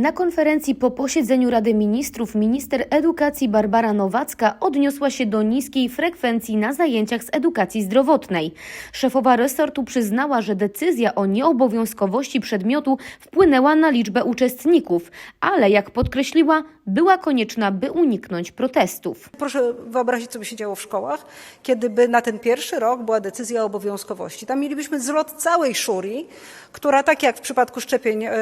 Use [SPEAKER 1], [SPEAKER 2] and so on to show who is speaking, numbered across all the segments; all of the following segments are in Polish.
[SPEAKER 1] Na konferencji po posiedzeniu Rady Ministrów minister edukacji Barbara Nowacka odniosła się do niskiej frekwencji na zajęciach z edukacji zdrowotnej. Szefowa resortu przyznała, że decyzja o nieobowiązkowości przedmiotu wpłynęła na liczbę uczestników, ale jak podkreśliła, była konieczna, by uniknąć protestów.
[SPEAKER 2] Proszę wyobrazić, co by się działo w szkołach, kiedy by na ten pierwszy rok była decyzja o obowiązkowości. Tam mielibyśmy zlot całej szurii, która, tak jak w przypadku szczepień e,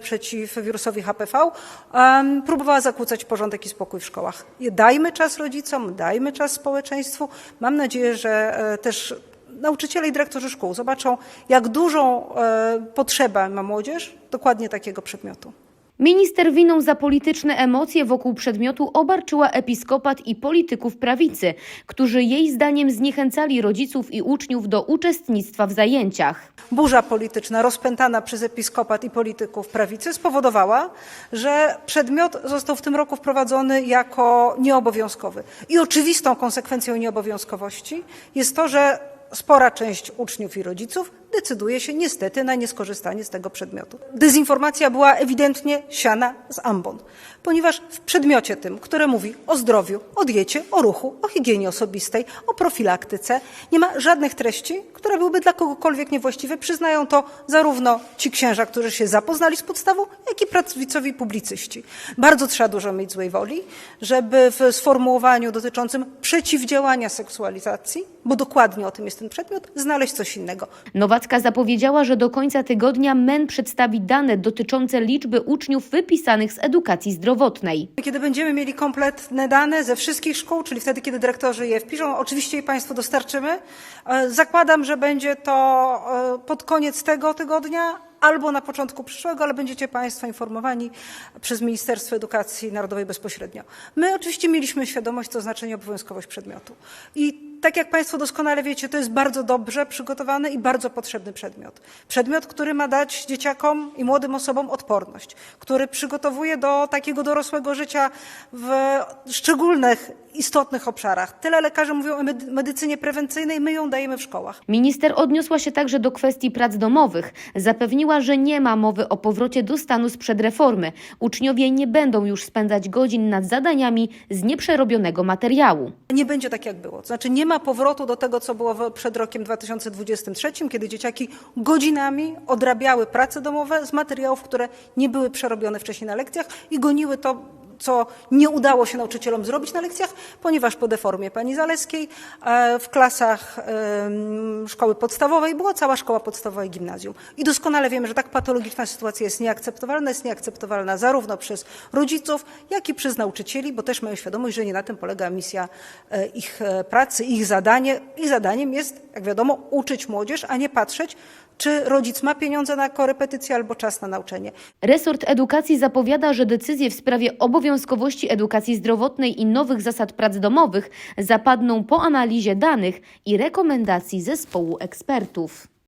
[SPEAKER 2] przeciw wirusowi HPV, em, próbowała zakłócać porządek i spokój w szkołach. Dajmy czas rodzicom, dajmy czas społeczeństwu. Mam nadzieję, że e, też nauczyciele i dyrektorzy szkół zobaczą, jak dużą e, potrzebę ma młodzież dokładnie takiego przedmiotu.
[SPEAKER 1] Minister winą za polityczne emocje wokół przedmiotu obarczyła episkopat i polityków prawicy, którzy jej zdaniem zniechęcali rodziców i uczniów do uczestnictwa w zajęciach.
[SPEAKER 2] burza polityczna rozpętana przez episkopat i polityków prawicy spowodowała, że przedmiot został w tym roku wprowadzony jako nieobowiązkowy. I oczywistą konsekwencją nieobowiązkowości jest to, że spora część uczniów i rodziców decyduje się niestety na nieskorzystanie z tego przedmiotu. Dezinformacja była ewidentnie siana z ambon, ponieważ w przedmiocie tym, które mówi o zdrowiu, o diecie, o ruchu, o higienie osobistej, o profilaktyce, nie ma żadnych treści, które byłyby dla kogokolwiek niewłaściwe. Przyznają to zarówno ci księża, którzy się zapoznali z podstawą, jak i prawicowi publicyści. Bardzo trzeba dużo mieć złej woli, żeby w sformułowaniu dotyczącym przeciwdziałania seksualizacji, bo dokładnie o tym jest ten przedmiot, znaleźć coś innego.
[SPEAKER 1] Zapowiedziała, że do końca tygodnia MEN przedstawi dane dotyczące liczby uczniów wypisanych z edukacji zdrowotnej.
[SPEAKER 2] Kiedy będziemy mieli kompletne dane ze wszystkich szkół, czyli wtedy, kiedy dyrektorzy je wpiszą, oczywiście je Państwu dostarczymy. E, Zakładam, że będzie to e, pod koniec tego tygodnia albo na początku przyszłego, ale będziecie Państwo informowani przez Ministerstwo Edukacji Narodowej bezpośrednio. My oczywiście mieliśmy świadomość, co znaczy nieobowiązkowość przedmiotu. I tak jak Państwo doskonale wiecie, to jest bardzo dobrze przygotowany i bardzo potrzebny przedmiot. Przedmiot, który ma dać dzieciakom i młodym osobom odporność, który przygotowuje do takiego dorosłego życia w szczególnych, istotnych obszarach. Tyle lekarze mówią o medy- medycynie prewencyjnej, my ją dajemy w szkołach.
[SPEAKER 1] Minister odniosła się także do kwestii prac domowych. Zapewniła, że nie ma mowy o powrocie do stanu sprzed reformy. Uczniowie nie będą już spędzać godzin nad zadaniami z nieprzerobionego materiału.
[SPEAKER 2] Nie będzie tak, jak było. To znaczy nie ma powrotu do tego, co było przed rokiem 2023, kiedy dzieciaki godzinami odrabiały prace domowe z materiałów, które nie były przerobione wcześniej na lekcjach i goniły to, co nie udało się nauczycielom zrobić na lekcjach, ponieważ po deformie pani Zaleskiej e, w klasach szkoły podstawowej była cała szkoła podstawowa i gimnazjum. I doskonale wiemy, że tak patologiczna sytuacja jest nieakceptowalna, jest nieakceptowalna zarówno przez rodziców, jak i przez nauczycieli, bo też mają świadomość, że nie na tym polega misja e, ich e, pracy, ich zadanie. Ich zadaniem jest, jak wiadomo, uczyć młodzież, a nie patrzeć, czy rodzic ma pieniądze na korepetycje albo czas na nauczenie.
[SPEAKER 1] Resort edukacji zapowiada, że decyzje w sprawie obowiązkowości edukacji zdrowotnej i nowych zasad prac domowych zapadną po analizie danych i rekomendacji zespołu ekspertów.